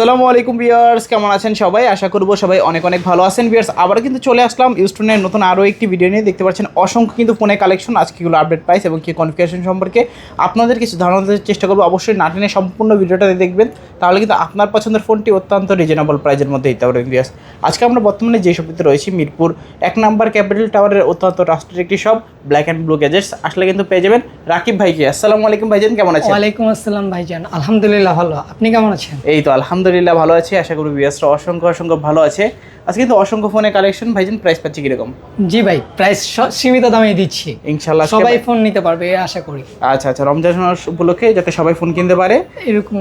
আসসালামু আলাইকুম বিয়ার্স কেমন আছেন সবাই? আশা করব সবাই অনেক অনেক ভালো আছেন বিয়ার্স আবার কিন্তু চলে আসলাম ইউস্টুনের নতুন আরও একটি ভিডিও নিয়ে। দেখতে পাচ্ছেন অসংখ্য কিন্তু ফোনে কালেকশন আজকেগুলো আপডেট প্রাইস এবং কি কনফিগারেশন সম্পর্কে আপনাদের কিছু ধারণা দেওয়ার চেষ্টা করব। অবশ্যই নাটিনে সম্পূর্ণ ভিডিওটা দেখবেন তাহলে কিন্তু আপনার পছন্দের ফোনটি অত্যন্ত রিজনেবল প্রাইজের মধ্যে দিতে পারবেন বিয়ার্স আজকে আমরা বর্তমানে যে শপিতে রয়েছি মিরপুর এক নাম্বার ক্যাপিটাল টাওয়ারের অত্যন্ত রাষ্ট্রের একটি shop black and blue gadgets আসলে কিন্তু পেয়ে যাবেন রাকিব ভাইকে। আসসালামু আলাইকুম ভাইজান কেমন আছেন? ওয়ালাইকুম আসসালাম ভাইজান আলহামদুলিল্লাহ ভালো। আপনি কেমন আছেন? এই তো আলহামদুলিল্লাহ। ভালো আছে আশা করি বিয়াসরা অসংখ্য অসংখ্য ভালো আছে। আজকে কিন্তু অসংখ্য ফোনের কালেকশন ভাইজান প্রাইস পাচ্ছি কীরকম? জি ভাই প্রাইস সীমিত দামে দিচ্ছি। ইনশাল্লাহ সবাই ফোন নিতে পারবে আশা করি। আচ্ছা আচ্ছা রমজান উপলক্ষে যাতে সবাই ফোন কিনতে পারে এরকম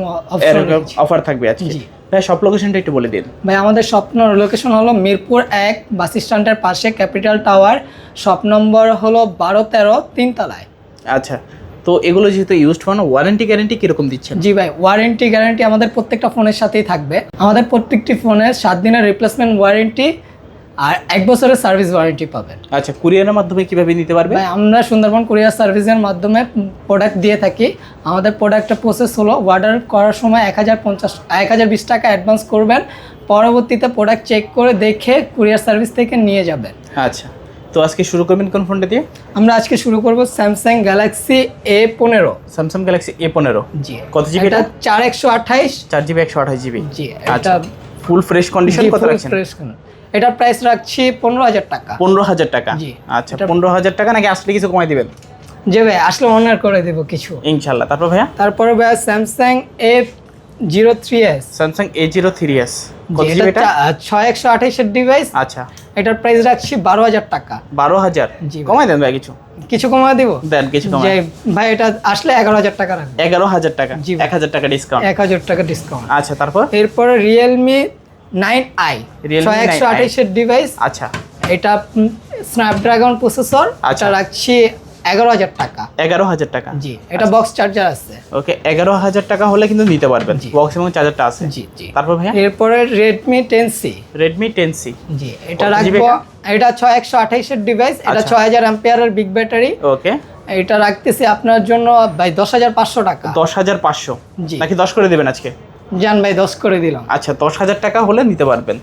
অফার থাকবে আজকে। ভাই সব লোকেশনটা একটু বলে দিন। ভাই আমাদের স্বপ্ন লোকেশন হলো মিরপুর এক বাস স্ট্যান্ডের পাশে ক্যাপিটাল টাওয়ার শপ নম্বর হলো বারো তেরো তিনতলায়। আচ্ছা তো এগুলো যেহেতু ইউজড ফোন ওয়ারেন্টি গ্যারেন্টি কীরকম দিচ্ছেন? জি ভাই ওয়ারেন্টি গ্যারেন্টি আমাদের প্রত্যেকটা ফোনের সাথেই থাকবে। আমাদের প্রত্যেকটি ফোনের সাত দিনের রিপ্লেসমেন্ট ওয়ারেন্টি আর এক বছরের সার্ভিস ওয়ারেন্টি পাবেন। আচ্ছা কুরিয়ারের মাধ্যমে কীভাবে নিতে পারবে? ভাই আমরা সুন্দরবন কুরিয়ার সার্ভিসের মাধ্যমে প্রোডাক্ট দিয়ে থাকি। আমাদের প্রোডাক্টের প্রসেস হলো অর্ডার করার সময় এক হাজার পঞ্চাশ এক হাজার বিশ টাকা অ্যাডভান্স করবেন। পরবর্তীতে প্রোডাক্ট চেক করে দেখে কুরিয়ার সার্ভিস থেকে নিয়ে যাবেন। আচ্ছা। তো আজকে শুরু করবেন কোন ফোনটা দিয়ে? আমরা আজকে শুরু করব স্যামসাং গ্যালাক্সি এ পনেরো। স্যামসাং গ্যালাক্সি এ পনেরো। জি। কত জিবি এটা চার একশো আঠাইশ। চার জিবি একশো আঠাশ জিবি জি আচ্ছা। ফুল ফ্রেশ কন্ডিশন কত রাখছেন? এটার প্রাইস রাখছি পনেরো হাজার টাকা। পনেরো হাজার টাকা? জি। আচ্ছা পনেরো হাজার টাকা নাকি আসলে কিছু কমাই দিবেন? যে ভাই আসলে অনার করে দেবো কিছু। ইনশাল্লাহ তারপর ভাইয়া? তারপরে ভাইয়া Samsung A zero three S. Samsung A zero three S ছয় একশো আঠাইশের ডিভাইস আচ্ছা। এটার প্রাইস রাখছি বারো হাজার টাকা। বারো হাজার? জি। কমাই দেন ভাই কিছু। কিছু কমা দিব? দেন কিছু কমাই ভাই এটা আসলে এগারো হাজার টাকা রাখবে। এগারো হাজার টাকা। জি এক হাজার টাকা ডিসকাউন্ট এক হাজার টাকা ডিসকাউন্ট আচ্ছা তারপর? এরপরে রিয়েলমি নাইন আই ছয় একশো 9i আঠাইশের ডিভাইস আচ্ছা। এটা স্ন্যাপড্রাগন প্রসেসর আচ্ছা। রাখছি এগারো হাজার টাকা। এগারো হাজার টাকা? জি এটা বক্স চার্জার আছে। ওকে এগারো হাজার টাকা হলে কিন্তু নিতে পারবেন। বক্স এবং চার্জারটা আছে। জি জি। তারপর ভাইয়া? এরপরে Redmi ten C Redmi ten C জি এটা রাখব। এটা? এটা ছয় একশো আঠাইশের ডিভাইস এটা আচ্ছা। ছয় হাজার অ্যাম্পিয়ারের বিগ ব্যাটারি ওকে এটা রাখতেছি আপনার জন্য ভাই দশ হাজার পাঁচশো টাকা। দশ হাজার পাঁচশো। জি। নাকি দশ করে দেবেন আজকে? জান ভাই দশ করে দিলাম। আচ্ছা দশ হাজার টাকা হলে নিতে পারবেন।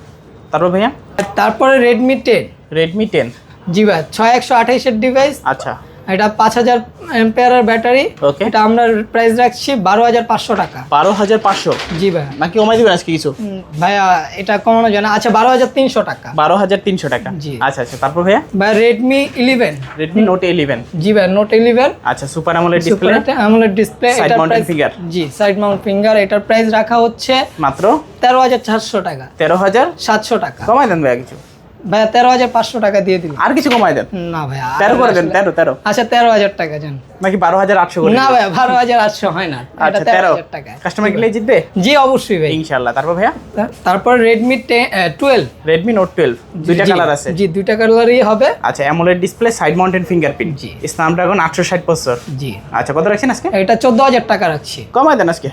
তারপর ভাইয়া? তারপরে রেডমি টেন রেডমি টেন জি ভাই ছয় একশো আঠাইশের ডিভাইস আচ্ছা। এটা পাঁচ হাজার এম্পিয়ারের ব্যাটারি। ওকে এটা আমরা প্রাইস রাখছি বারো হাজার পাঁচশো টাকা। বারো হাজার পাঁচশো? জি ভাই নাকি কমাই দিবেন আজকে কিছু? ভাইয়া এটা কমানো যায় না। আচ্ছা বারো হাজার তিনশো টাকা। বারো হাজার তিনশো টাকা। জি। আচ্ছা আচ্ছা তারপর ভাইয়া? ভাই Redmi eleven Redmi note eleven জি ভাই নোট ইলেভেন আচ্ছা super AMOLED display AMOLED display mounted price finger। জি সাইড মাউন্ট ফিঙ্গার এটার প্রাইস রাখা হচ্ছে মাত্র? তেরো হাজার চারশো টাকা। তেরো হাজার? সাতশো টাকা। কমাই দেন ভাইয়া কিছু। ভাইয়া তেরো হাজার পাঁচশো টাকা দিয়ে দিল। আর কিছু কমাই দেন? না ভাইয়া তেরো করে দেন তেরো তেরো। আচ্ছা তেরো হাজার টাকা জান। নাকি বারো হাজার আটশো না ভাইয়া বারো হাজার আটশো হয় না। আচ্ছা তেরো টাকা। কাস্টমার গেলে জিতবে? জি অবশ্যই ভাই। ইনশাল্লাহ তারপর ভাইয়া? তারপর Redmi twelve Redmi note twelve দুইটা কালার আছে। জি দুইটা কালারই হবে। আচ্ছা AMOLED display side mounted fingerprint জি। স্ন্যাপড্রাগন আটশো ষাট বছর জি। আচ্ছা কত রাখছেন আজকে? এটা চোদ্দ হাজার টাকা রাখছি। কমাই দেন আজকে।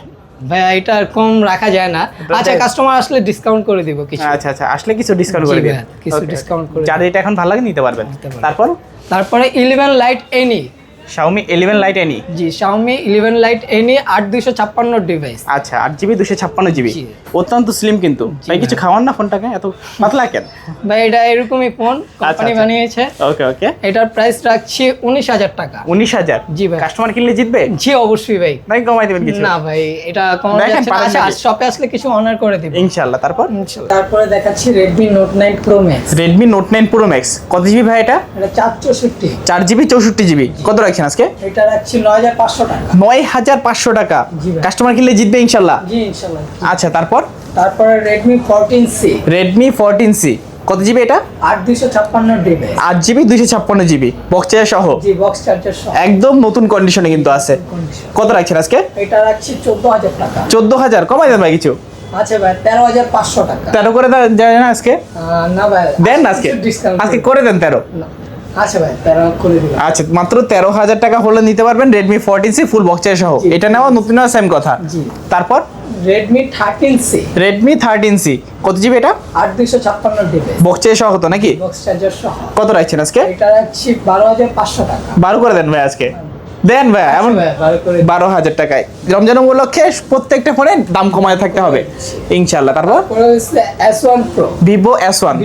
ভাইয়া এটা কম রাখা যায় না। আচ্ছা কাস্টমার আসলে ডিসকাউন্ট করে দিব কিছু। আচ্ছা আচ্ছা আসলে কিছু ডিসকাউন্ট করে দিব কিছু ডিসকাউন্ট করে যাদের এটা এখন ভালো লাগে নিতে পারবেন। তারপর? তারপরে eleven lite NE Xiaomi 11 lite NE জি শাওমি ইলেভেন লাইট এনি আট দুইশো ছাপ্পান্ন ডিভাইস আচ্ছা আট জিবি দুশো ছাপ্পান্ন জিবি। জি। অত্যন্ত স্লিম কিন্তু। ভাই কিছু খাওয়ান না ফোনটাকে? এত পাতলা কেন? ভাই এটা এরকমই ফোন কোম্পানি আচ্ছা। বানিয়েছে। ওকে ওকে এটার প্রাইস রাখছি উনিশ হাজার টাকা। উনিশ হাজার? জি ভাই। কাস্টমার কিনলে জিতবে? জি অবশ্যই ভাই। নাকি কমাই দেবেন কিছু। না ভাই এটা কমানো যাচ্ছে না। আচ্ছা? শপে আসলে কিছু অনার করে দিব ইনশাল্লাহ তারপর? তারপরে দেখাচ্ছি Redmi note nine pro max Redmi note nine pro max কত জিবি ভাই এটা? এটা চার চৌষট্টি। চার জিবি চৌষট্টি জিবি। কত রাখছেন আজকে? এটা রাখছি নয় হাজার পাঁচশো টাকা। নয় হাজার পাঁচশো টাকা। কাস্টমার কিনলে জিতবে ইনশাল্লাহ? জি ইনশাল্লাহ। আচ্ছা তারপর? তারপরে সি রেডমি ফোরটিন সি কত জিবি এটা? আট দুইশো ছাপ্পান্ন ডিভাইস আট জিবি দুইশো ছাপ্পান্ন জিবি বক্সে সহ? জি বক্স চার্জার সহ। একদম নতুন কন্ডিশনে কিন্তু আছে। কত রাখছেন আজকে? এটা রাখছি চোদ্দ হাজার টাকা। চোদ্দ হাজার কমাই দেন ভাই কিছু। আচ্ছা ভাই তেরো হাজার পাঁচশো টাকা। তেরো করে দেন আজকে? না ভাই দেন আজকে? আজকে করে দেন তেরো। আচ্ছা আচ্ছা মাত্র তেরো হাজার টাকা হলে নিতে পারবেন রেডমি ফোরটিন সি ফুল বক্সের সহ। এটা নেওয়া নতুন সেম কথা। তারপর? Redmi thirteen C Redmi thirteen C কত জিবি এটা? আট দুইশো ছাপ্পান্ন ডিভাইস বক্সের সহ তো নাকি? বক্স চার্জার সহ। কত রাখছেন আজকে? এটা রাখছি বারো হাজার পাঁচশো টাকা। বারো করে দেন ভাই আজকে। দেন ভাই এমন ভালো করে বারো হাজার টাকায়। রমজান উপলক্ষে প্রত্যেকটা ফোনে দাম কমায় থাকতে হবে ইনশাল্লাহ তারপর? ভিভো এস ওয়ান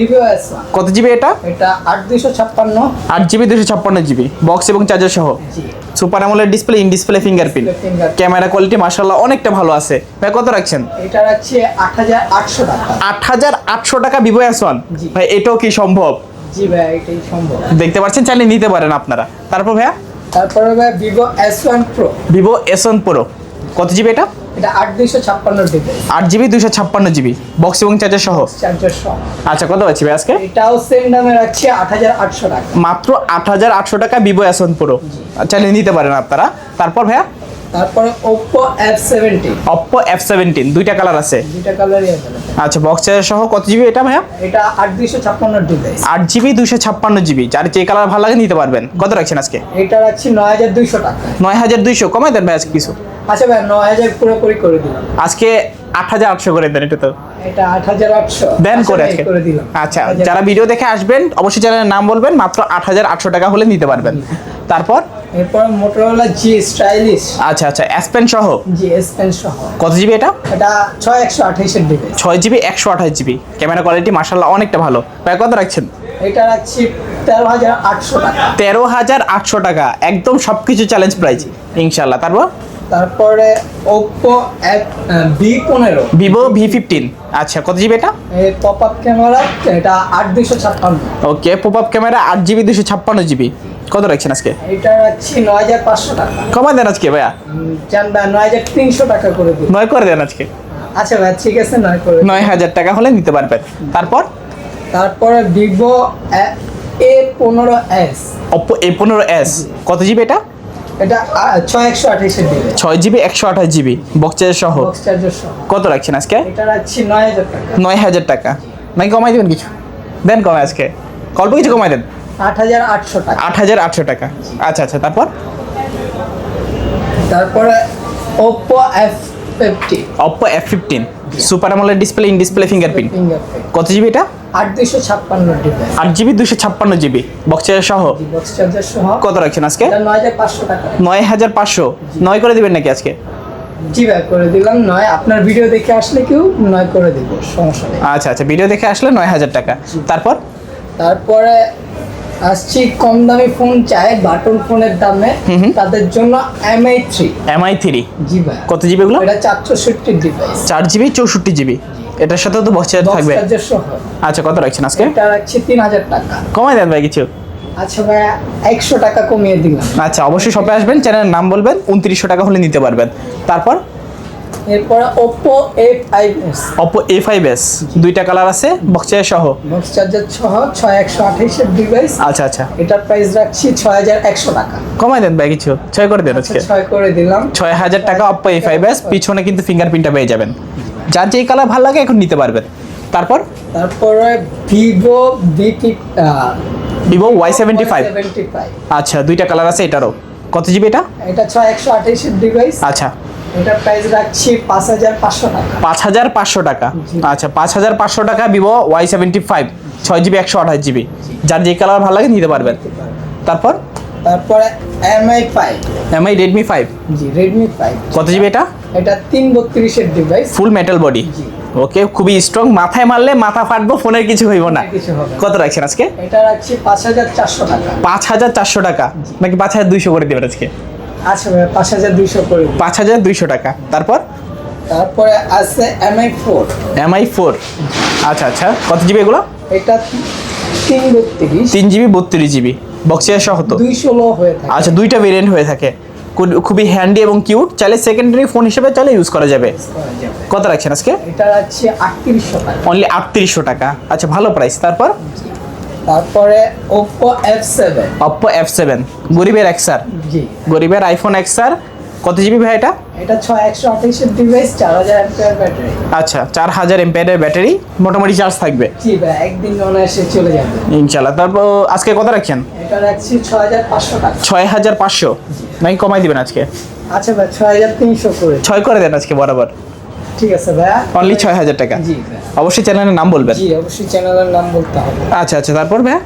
কত জিবি এটা? এটা আট দুইশো ছাপ্পান্ন। আট জিবি দুশো ছাপ্পান্ন জিবি। বক্স এবং চার্জার সহ। Super AMOLED display in display fingerprint. Camera quality মাশাআল্লাহ অনেকটা ভালো আছে। ভাই কত রাখছেন? এটা রাখছি আট হাজার আটশো টাকা। আট হাজার আটশো টাকা ভিভো এস ওয়ান ভাই এটাও কি সম্ভব? জি ভাই এটাই সম্ভব। দেখতে পাচ্ছেন চাইলে নিতে পারেন আপনারা। তারপর ভাইয়া? তারপরে ভাই Vivo S one pro Vivo S one pro কত জিবি এটা? এটা আট দুইশো ছাপ্পান্ন জিবি আট জিবি দুশো ছাপ্পান্ন জিবি বক্স এবং চার্জার সহ? চার্জার সহ। আচ্ছা কত পাচ্ছি ভাই আজকে? এটাও সেম দামে রাখছি আট হাজার আটশো টাকা। মাত্র আট হাজার আটশো টাকা ভিভো এস ওয়ান প্রো চাইলে নিতে পারেন আপনারা। তারপর ভাইয়া? তারপরে সেভেন্টি অপ্পো এফ সেভেন্টিন দুইটা কালার আছে। দুইটা কালারই আছে। আচ্ছা বক্স চার্জার সহ কত জিবি এটা ভাইয়া? এটা আট দুইশো ছাপ্পান্ন ডিভাইস আট জিবি দুশো ছাপ্পান্ন জিবি যার যে কালার ভালো লাগে নিতে পারবেন। কত রাখছেন আজকে? এটা রাখছি নয় হাজার দুইশো টাকা। নয় হাজার দুইশো। কমাই দেন ভাই আজকে কিছু। আচ্ছা ভাই নয় হাজার পুরোপুরি করে দিলাম। আজকে আট হাজার আটশো করে দেন এটা তো। দেন করে আচ্ছা আজকে। আচ্ছা যারা ভিডিও দেখে আসবেন অবশ্যই চ্যানেলের নাম বলবেন মাত্র আট হাজার আটশো টাকা হলে নিতে পারবেন। তারপর? এরপর মোটরোলা জি স্টাইলিশ আচ্ছা আচ্ছা অ্যাসপেন সহ? জি এস পেন সহ। কত জিবি এটা? এটা ছয় একশো আঠাইশের ডিভাইস ছয় জিবি একশো আঠাশ জিবি ক্যামেরা কোয়ালিটি মার্শাল্লাহ অনেকটা ভালো। ভাই কত রাখছেন? এটা রাখছি তেরো হাজার আটশো টাকা। তেরো হাজার আটশো টাকা। একদম সব কিছু চ্যালেঞ্জ প্রাইস ইনশাল্লাহ তারপর? তারপরে এফ ভি পনেরো। ভিভো ভি ফিফটিন আচ্ছা কত জিবি এটা? পপ আপ ক্যামেরা এটা আট দুইশো ছাপ্পান্ন। ওকে পপ আপ ক্যামেরা আট জিবি দুশো ছাপ্পান্ন জিবি কত রাখছেন আজকে? এটা রাখছি নয় হাজার পাঁচশো টাকা। কমাই দেন আজকে ভাইয়া। জান ভাই নয় হাজার তিনশো টাকা করে দিন। নয় করে দেন আজকে। আচ্ছা ভাই ঠিক আছে নয় করে। নয় হাজার টাকা হলে নিতে পারবেন। তারপর? তারপরে ভিভো এ পনেরো এস এ পনেরো এস কত জিবি এটা? এটা ছয় একশো ছয় জিবি একশো আঠাশ জিবি বক্সের সহ। কত রাখছেন আজকে? এটা রাখছি নয় হাজার টাকা। নয় হাজার টাকা। নাকি কমাই দেবেন কিছু? দেন কমাই আজকে। অল্প কিছু কমাই দেন। আট হাজার আটশো টাকা। আট হাজার আটশো টাকা। আচ্ছা আচ্ছা তারপর? তারপরে Oppo F Oppo F fifteen super AMOLED display in display fingerprint কত জিবি এটা? আট দুইশো ছাপ্পান্ন আট জিবি ছাপ্পান্ন সহ? বক্স চার্জার সহ। কত রাখছেন আজকে? নয় হাজার পাঁচশো টাকা। নয় হাজার পাঁচশো নয় করে দিবেন নাকি আজকে? জি ভাই করে দিলাম। নয় আপনার ভিডিও দেখে আসলে কেউ নয় করে দিব সমস্যা নেই। আচ্ছা আচ্ছা ভিডিও দেখে আসলে নয় হাজার টাকা তারপর? তারপরে আসছি কম দামি ফোন চাই বাটন ফোনের দামে। তাদের জন্য এমআই থ্রি এমআই থ্রি জি ভাই। কত জিবি এগুলো? এটা চারশোষট্টি ডিভাইস চার জিবি চৌষট্টি জিবি। এটার সাথেও তো বক্স থাকবে। আচ্ছা কত রাখছেন আজকে? এটা রাখছি তিন হাজার টাকা। কমাই দেন ভাই কিছু। আচ্ছা ভাই একশো টাকা কমিয়ে দিলাম। আচ্ছা অবশ্যই শপে আসবেন চ্যানেলের নাম বলবেন উনত্রিশশো টাকা হলে নিতে পারবেন। তারপর? এরপরে অপো এ ফাইভ এস দুইটা কালার আছে বক্সের সহ। বক্স চার্জার সহ ছয় একশো আঠাইশের ডিভাইস আচ্ছা আচ্ছা। এটার প্রাইস রাখছি ছয় হাজার একশো টাকা। কমাই দেন ভাই কিছু। ছয় করে দেন আচ্ছা আজকে। ছয় করে দিলাম। ছয় হাজার টাকা অপো এ ফাইভ এস পিছনে কিন্তু ফিঙ্গারপ্রিন্টটা পেয়ে যাবেন। যার যেই কালার ভালো লাগে এখন নিতে পারবেন। তারপর? তারপরে Vivo V Vivo Y seventy five আচ্ছা দুইটা কালার আছে এটারও। কত জিবি এটা? এটা ছয় একশো আঠাইশের ডিভাইস আচ্ছা। এটার প্রাইস রাখছি পাঁচ হাজার পাঁচশো টাকা। পাঁচ হাজার পাঁচশো টাকা। আচ্ছা পাঁচ হাজার পাঁচশো টাকা ভিভো ওয়াই সেভেন্টি ফাইভ ছয় জিবি একশো আঠাশ জিবি যার যে কালার ভালো লাগে নিতে পারবেন। তারপর? তারপরে MI five MI Redmi five জি রেডমি ফাইভ কত জিবি এটা? এটা তিন বত্রিশের ডিভাইস ফুল মেটাল বডি জি। ওকে খুবই স্ট্রং মাথায় মারলে মাথা ফাটবো ফোনের কিছু হইব না। কত রাখছেন আজকে? এটা রাখছি পাঁচ হাজার চারশো টাকা। পাঁচ হাজার চারশো টাকা? নাকি পাঁচ হাজার দুইশো করে দেবেন আজকে? আচ্ছা ভাই পাঁচ হাজার দুইশো করে পাঁচ হাজার দুইশো টাকা। তারপর? তারপরে আছে এমআই ফোর এমআই ফোর আচ্ছা আচ্ছা। কত জিবি এগুলো? এটা তিন বত্রিশ। তিন জিবি বত্রিশ জিবি বক্সিয়ার সহ তো? আচ্ছা দুইটা ভেরিয়েন্ট হয়ে থাকে। খুবই হ্যান্ডি এবং কিউট চাইলে সেকেন্ডারি ফোন হিসেবে চাইলে ইউজ করা যাবে। কত রাখছেন আজকে? এটা রাখছি আটত্রিশশো টাকা। অনলি আটত্রিশশো টাকা। আচ্ছা ভালো প্রাইস তারপর? তারপরে Oppo F seven Oppo F seven গরিবের এক্সার জি। গরিবের আইফোন এক্সার কত জিবি ভাই এটা? এটা ছয় একশো আঠাইশের ডিভাইস চার হাজার ব্যাটারি আচ্ছা চার হাজার এমপিয়ারের ব্যাটারি মোটামুটি চার্জ থাকবে। জি ভাই একদিন অনায়াসে চলে যাবে। ইনশাল্লাহ তারপর আজকে কত রাখছেন? এটা রাখছি ছয় হাজার পাঁচশো টাকা। ছয় হাজার পাঁচশো? নাকি কমাই দিবেন আজকে? আচ্ছা ভাই ছয় হাজার তিনশো করে। ছয় করে দেন আজকে বরাবর। ঠিক আছে ভাইয়া অনলি ছয় হাজার টাকা? জি ভাই। অবশ্যই চ্যানেলের নাম বলবেন। জি অবশ্যই চ্যানেলের নাম বলতে হবে। আচ্ছা আচ্ছা তারপর ভাই?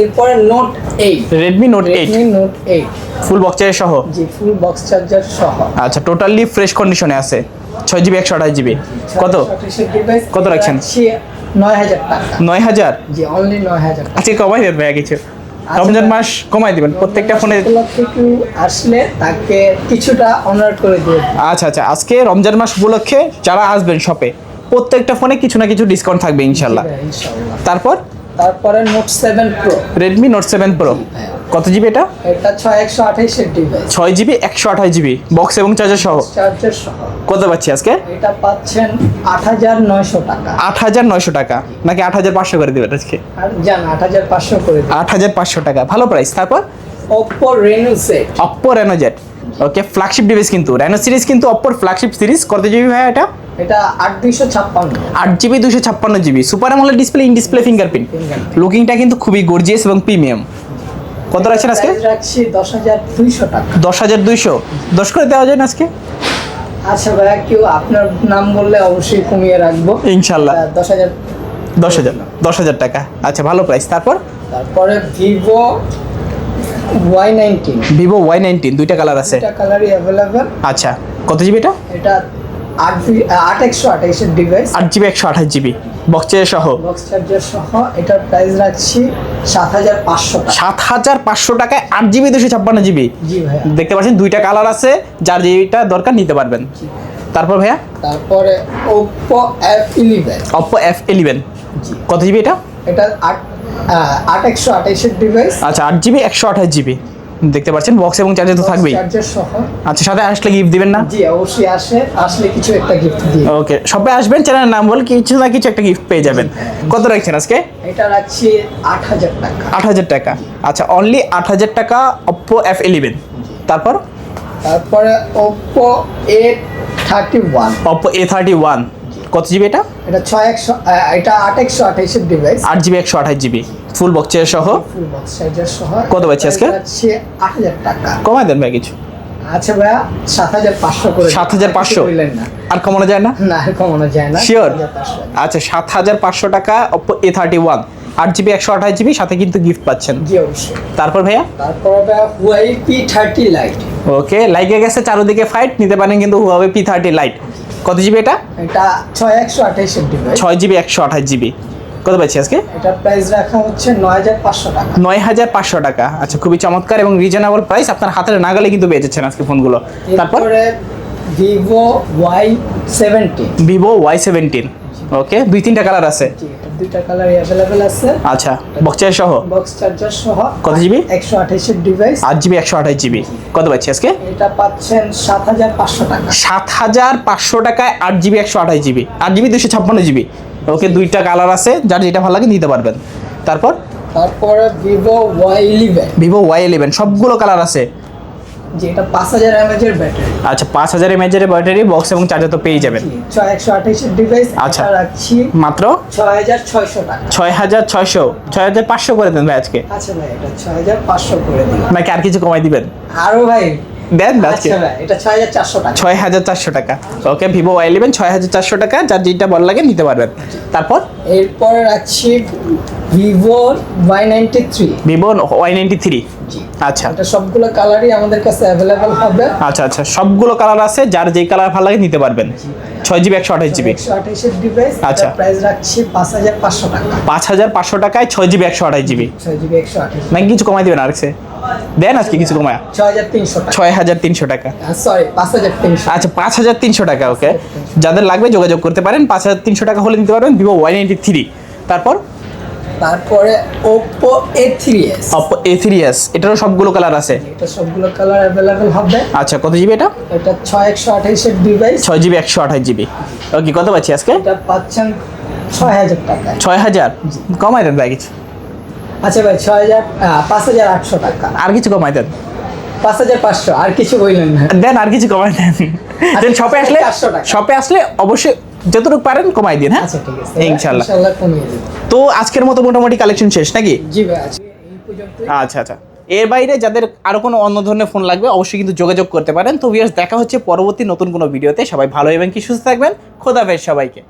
এরপরে note eight Redmi note eight note eight full বক্সের সহ? জি ফুল বক্স চার্জার সহ। আচ্ছা টোটালি ফ্রেশ কন্ডিশনে আছে। ছয় জিবি একশো আঠাশ জিবি কত? কত রাখছেন? নয় হাজার টাকা। নয় হাজার? জি অনলি নয় হাজার আজকে কমাই দেবেন ভাইয়া কিছু। রমজান মাস কমাই দিবেন। প্রত্যেকটা ফোনে আসলে তাকে কিছুটা অনার করে দিই। আচ্ছা আচ্ছা। আজকে রমজান মাস উপলক্ষে যারা আসবেন শপে প্রত্যেকটা ফোনে কিছু না কিছু ডিসকাউন্ট থাকবে ইনশাল্লাহ ইনশাআল্লাহ। তারপর? তারপরে note seven pro Redmi note seven pro কত জিবি এটা? এটা ছয় একশো আঠাইশের ডিভাইস ছয় জিবি একশো আঠাশ জিবি বক্স এবং চার্জার সহ? চার্জার সহ। কত পাচ্ছি আজকে? এটা পাচ্ছেন আট হাজার নয়শো টাকা। আট হাজার নয়শো টাকা। নাকি আট হাজার পাঁচশো করে দেবেন আজকে? আর হাজার পাঁচশো করে দিন আট হাজার পাঁচশো টাকা। ভালো প্রাইস তারপর? Oppo Reno set Oppo Reno Z okay flagship device কিন্তু। রেনো সিরিজ কিন্তু অপর ফ্ল্যাগশিপ সিরিজ কত জিবি ভাই এটা? এটা আট দুইশো ছাপ্পান্ন। আট জিবি দুশো ছাপ্পান্ন GB super AMOLED display in display fingerprint লুকিংটা কিন্তু খুবই গর্জিয়াস এবং প্রিমিয়াম কত রাখছেন আজকে? রাখছি দশ হাজার দুইশো টাকা। দশ হাজার দুইশো। দশ করে দেওয়া যায় না আজকে? আচ্ছা ভাইয়া কেউ আপনার নাম বললে অবশ্যই কমিয়ে রাখব। ইনশাল্লাহ। দশ হাজার দশ হাজার দশ হাজার টাকা। আচ্ছা ভালো প্রাইস তারপর? তারপরে Vivo Y nineteen Vivo Y nineteen দুইটা কালার আছে। এটা কালারই অ্যাভেলেবেল আচ্ছা কত জিবি এটা? এটা আট আট একশো আঠাইশের ডিভাইস আট জিবি একশো আঠাশ জিবি বক্সে সহ? বক্স চার্জার সহ এটার প্রাইস রাখছি সাত হাজার পাঁচশো টাকা। সাত হাজার পাঁচশো টাকায় আট জিবি দুশো ছাপ্পান্ন জিবি জি ভাইয়া। দেখতে পাচ্ছেন দুইটা কালার আছে যার যেটা দরকার নিতে পারবেন। তারপর ভাইয়া? তারপরে Oppo F eleven Oppo F eleven কত জিবি এটা? এটা আট আট একশো আঠাইশের ডিভাইস আচ্ছা আট জিবি একশো আঠাশ জিবি দেখতে পাচ্ছেন বক্স এবং চার্জার তো থাকবেই। আচ্ছা সাথে আসলে গিফট দিবেন না? জি অবশ্যই আসে। আসলে কিছু একটা গিফট দিই ওকে সবাই আসবেন চ্যানেলের নাম বলে কিছু না কিছু একটা গিফট পেয়ে যাবেন। কত রাখছেন আজকে? এটা রাখছি আট হাজার টাকা। আট হাজার টাকা। আচ্ছা অনলি আট হাজার টাকা অপ্পো এফ ইলেভেন তারপর? তারপরে Oppo A thirty one Oppo A thirty one কত জিবি এটা? এটা ছয় একশো এটা আট একশো আঠাইশের ডিভাইস আট জিবি একশো আঠাশ জিবি। ফুল বক্সের সহ? ফুল বক্স চার্জার সহ। কত পাচ্ছি আজকে? আট হাজার টাকা। কমাই দেন ভাই কিছু। আচ্ছা ভাইয়া সাত হাজার পাঁচশো করে। সাত হাজার পাঁচশো? আর কমানো যায় না? না আর কমানো যায় না। শিওর আচ্ছা সাত হাজার পাঁচশো টাকা অপ্পো এ থার্টি ওয়ান আট জিবি একশো আঠাশ জিবি সাথে কিন্তু গিফট পাচ্ছেন। জি অবশ্যই। তারপর ভাইয়া? তারপর ভাইয়া Huawei P thirty lite okay লাইকে গেছে চারোদিকে ফাইট নিতে পারেন কিন্তু হুয়াবে পি থার্টি লাইট কত জিবি এটা? এটা ছয় একশো আঠাশ ডিভাইস ছয় জিবি একশো আঠাশ জিবি। কত পাচ্ছি আজকে? এটার প্রাইস রাখা হচ্ছে নয় হাজার পাঁচশো টাকা। নয় হাজার পাঁচশো টাকা। আচ্ছা খুবই চমৎকার এবং রিজনেবল প্রাইস আপনার হাতের নাগালে কিন্তু বেঁচেছেন আজকে ফোনগুলো। তারপর? Vivo Y seventeen Vivo Y seventeen okay দুই তিনটা কালার আছে? দুইটা কালার অ্যাভেলেবেল আছে। আচ্ছা বক্সের সহ? বক্স চার্জার সহ। কত জিবি? একশো আঠাইশের ডিভাইস আট জিবি একশো আঠাশ জিবি কত পাচ্ছি আজকে? এটা পাচ্ছেন সাত হাজার পাঁচশো টাকা। সাত হাজার পাঁচশো টাকায় আট জিবি একশো আঠাশ জিবি আট জিবি দুশো ছাপ্পান্ন জিবি ওকে দুইটা কালার আছে যার যেটা ভালো লাগে নিতে পারবেন। তারপর? তারপরে Vivo Y eleven Vivo Y eleven সবগুলো কালার আছে। যেটা পাঁচ হাজার এমএচের ব্যাটারি আচ্ছা পাঁচ হাজার এমএচের ব্যাটারি বক্স এবং চার্জার তো পেয়ে যাবেন। একশো আঠাইশের ডিভাইস আচ্ছা। রাখছি মাত্র? ছয় হাজার ছয়শো টাকা। ছয় হাজার ছয়শো। ছয় হাজার পাঁচশো করে দেন ভাই আজকে। আচ্ছা ভাই এটা ছয় হাজার পাঁচশো করে দিন। নাকি আর কিছু কমাই দিবেন? আরও ভাই। দেন আজকে। এটা টাকা। ছয় হাজার চারশো টাকা। ওকে ভিভো ওয়াই ইলেভেন টাকা যার যেটা ভালো লাগে নিতে পারবেন। তারপর? এরপরে রাখছি Vivo Y ninety three Vivo Y ninety three আচ্ছা। এটা সবগুলো কালারই আমাদের কাছে অ্যাভেলেবেল হবে। আচ্ছা আচ্ছা। সবগুলো কালার আছে যার যেই কালার ভালো লাগে নিতে পারবেন। ছয় জিবি একশো আঠাশ জিবি ডিভাইস আচ্ছা। প্রাইস রাখছি পাঁচ হাজার পাঁচশো টাকা। পাঁচ হাজার পাঁচশো টাকায় ছয় জিবি একশো আঠাশ জিবি ছয় জিবি একশো আঠাইশ নাকি কিছু কমাই দেবেন আরেকসে দেন আজকে কিছু কমায়। ছয় হাজার তিনশো ছয় হাজার তিনশো টাকা। সরি পাঁচ হাজার তিনশো আচ্ছা পাঁচ হাজার তিনশো টাকা ওকে যাদের লাগবে যোগাযোগ করতে পারেন পাঁচ হাজার তিনশো টাকা হলে নিতে পারবেন ভিভো ওয়াই নাইনটি থ্রি তারপর তারপরে অপো এ থ্রি এস এটারও সবগুলো কালার আছে? এটা সবগুলো কালার অ্যাভেলেবেল হবে। আচ্ছা কত জিবি এটা? এটা ছয় একশো আঠাইশের ডিভাইস ছয় জিবি একশো আঠাশ জিবি ওকে কত পাচ্ছি আজকে? এটা পাচ্ছেন ছয় হাজার টাকায়। ছয় হাজার? কমাই দেন ভাই কিছু। আচ্ছা ভাই ছয় হাজার পাঁচ হাজার আটশো টাকা। আর কিছু কমাই দেন। পাঁচ হাজার পাঁচশো আর কিছু বললেন না। দেন আর কিছু কমাই দেন। দেন শপে আসলে 400 টাকা। শপে আসলে অবশ্যই যতটুকু পারেন কমাই দিন হ্যাঁ? আচ্ছা ইনশাল্লাহ। তো আজকের মতো মোটামুটি কালেকশন শেষ নাকি? আচ্ছা আচ্ছা। এর বাইরে যাদের আরও কোনো অন্য ধরনের ফোন লাগবে অবশ্যই কিন্তু যোগাযোগ করতে পারেন। তো ভিউয়ার্স দেখা হচ্ছে পরবর্তী নতুন কোনো ভিডিওতে। সবাই ভালো এবং কি সুস্থ থাকবেন। খোদা হাফেজ সবাইকে।